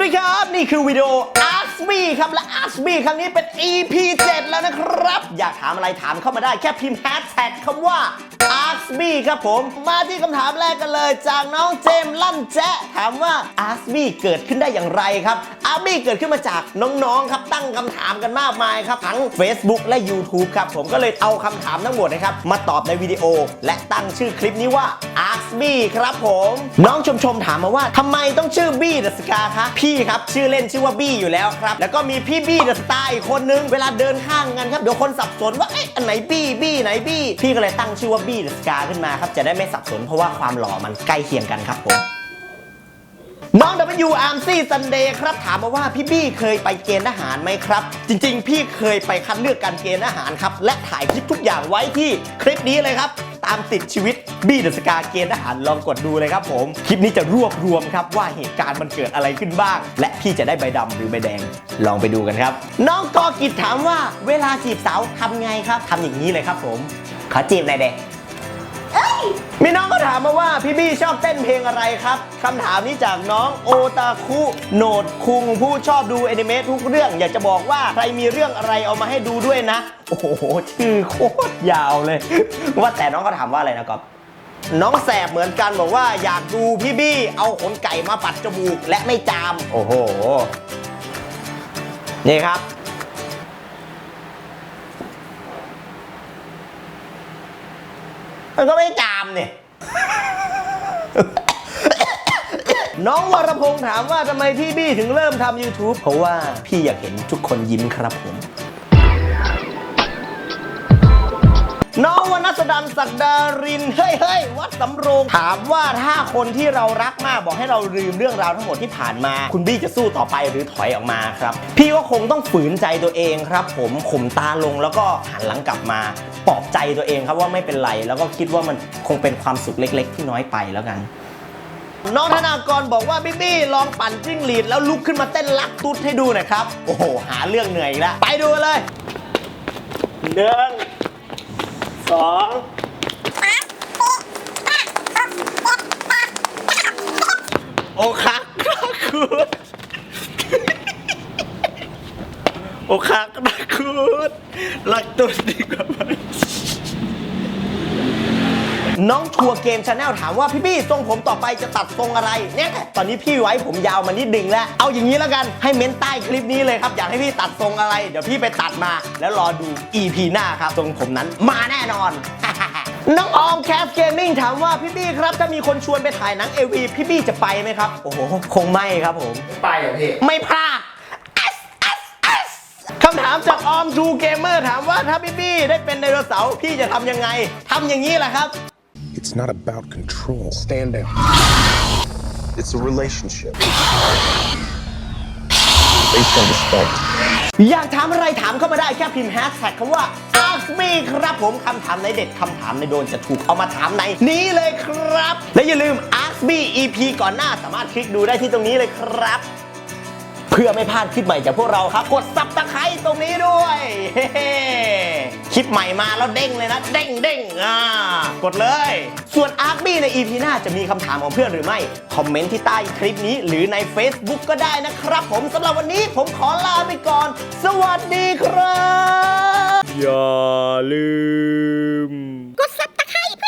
วัสดีครับ นี่คือวิดีโอ Ask Me ครับ และ Ask Me ครั้งนี้เป็น EP 7 แล้วนะครับ อยากถามอะไรถามเข้ามาได้แค่พิมพ์แฮชแท็กคำว่า Ask Me ครับผม มาที่คำถามแรกกันเลย จากน้องเจมลั่นแจ๊ถามว่า Ask Me เกิดขึ้นได้อย่างไรครับ Ask Me เกิดขึ้นมาจากน้องๆครับตั้งคำถามกันมากมายครับทั้ง Facebook และ YouTube ครับผมก็เลยเอาคำถามทั้งหมดนะครับมาตอบในวิดีโอ และตั้งชื่อคลิปนี้ว่า Ask Me ครับผม น้องชมชมถามมาว่าทำไมต้องชื่อบี้เดอะสกาคะพี่ครับชื่อเล่นชื่อว่าบี้อยู่แล้วครับแล้วก็มีพี่บี้เดอะสตาอีกคนนึงเวลาเดินข้างกันครับเดี๋ยวคนสับสนว่าเอ๊ะอันไหนบี้บี้ไหนบี้พี่ก็เลยตั้งชื่อว่าบี้เดอะสกาขึ้นมาครับจะได้ไม่สับสนเพราะว่าความหล่อมันใกล้เคียงกันครับผมน้อง W a r m c Sunday ครับถามมาว่าพี่บี้เคยไปเกณฑ์ทหารไหมครับ จริงๆ พี่เคยไปคัดเลือกการเกณฑ์ทหารครับ และถ่ายคลิปทุกอย่างไว้ที่คลิปนี้เลยครับ ตามติดชีวิตบี้เดอะสกาเกณฑ์ทหารลองกดดูเลยครับผม คลิปนี้จะรวบรวมครับว่าเหตุการณ์มันเกิดอะไรขึ้นบ้าง และพี่จะได้ใบดำหรือใบแดงลองไปดูกันครับ น้องกอกิจถามว่าเวลาจีบสาวทำไงครับทำอย่างนี้เลยครับผมขอจีบหน่อยเด็ มีน้องก็ถามมาว่าพี่บี้ชอบเต้นเพลงอะไรครับคำถามนี้จากน้องโอตาคุโหนดคุงผู้ชอบดูแอนิเมะทุกเรื่อง อยากจะบอกว่าใครมีเรื่องอะไรเอามาให้ดูด้วยนะ โอ้โห ชื่อโคตรยาวเลย ว่าแต่น้องก็ถามว่าอะไรนะก๊อฟน้องแสบเหมือนกันบอกว่าอยากดูพี่บี้เอาขนไก่มาปัดจมูกและไม่จาม โอ้โห นี่ครับ มันก็ไม่จามเนี่ยน้องวรพงษ์ถามว่าทำไมพี่บี้ถึงเริ่มทำ YouTube เพราะว่าพี่อยากเห็นทุกคนยิ้มครับผม น้องวนัสดันศักดาริน เฮ้ยเฮ้ยวัดสำโรง ถามว่าถ้าคนที่เรารักมากบอกให้เราลืมเรื่องราวทั้งหมดที่ผ่านมา คุณบี้จะสู้ต่อไปหรือถอยออกมาครับ พี่ก็คงต้องฝืนใจตัวเองครับ ผมข่มตาลงแล้วก็หันหลังกลับมาปลอบใจตัวเองครับว่าไม่เป็นไร แล้วก็คิดว่ามันคงเป็นความสุขเล็ก ๆ ที่น้อยไปแล้วกันน้องธนากรบอกว่าพี่บี้ลองปั่นจิ้งหรีดแล้วลุกขึ้นมาเต้นลักตุ๊ดให้ดูหน่อยครับ โอ้โห หาเรื่องเหนื่อยอีกแล้ว ไปดูเลยหนึ่ง สองโอคักนะคุณโอคักนะคุณรักตัวดีกว่าไหม น้องทัวร์เกมชาแนลถามว่าพี่บี้ทรงผมต่อไปจะตัดทรงอะไรเนี่ยตอนนี้พี่ไว้ผมยาวมานิดนึงแล้ว เอาอย่างนี้แล้วกันให้เม้นใต้คลิปนี้เลยครับ อยากให้พี่ตัดทรงอะไร เดี๋ยวพี่ไปตัดมา แล้วรอดู EP หน้าครับทรงผมนั้นมาแน่นอนน้องออมแคสเกมมิ่งถามว่าพี่บี้ครับ ถ้ามีคนชวนไปถ่ายหนังเอวีพี่บี้จะไปไหมครับ โอ้โห คงไม่ครับผม ไปเหรอพี่ ไม่พลาด S S S คำถามจากออมทูเกมเมอร์ถามว่าถ้าพี่บี้ได้เป็นไดโนเสาร์พี่จะทำยังไงทำอย่างนี้แหละครับ It's not about control. Stand down. It's a relationship. Based on respect. อยากถามอะไรถามเข้ามาได้แค่พิมพ์แฮชแท็กคำว่า ask me ครับผมคำถามในเด็ดคำถามในโดนจะถูกเอามาถามในนี้เลยครับ และอย่าลืม ask me EP ก่อนหน้าสามารถคลิกดูได้ที่ตรงนี้เลยครับ เพื่อไม่พลาดคลิปใหม่จากพวกเราครับ กดซับตะไคร้ตรงนี้ด้วย เฮ้ๆค ลิปใหม่มาแล้วเด้งเลยนะ เด้งเด้งอ่ากดเลย ส่วนอาร์บี้ใน EP หน้าจะมีคำถามของเพื่อนหรือไม่ คอมเมนต์ที่ใต้คลิปนี้ หรือใน Facebook ก็ได้นะครับ ผมสำหรับวันนี้ผมขอลาไปก่อน สวัสดีครับ อย่าลืม กดซับตะไคร้เพื่อติดตาม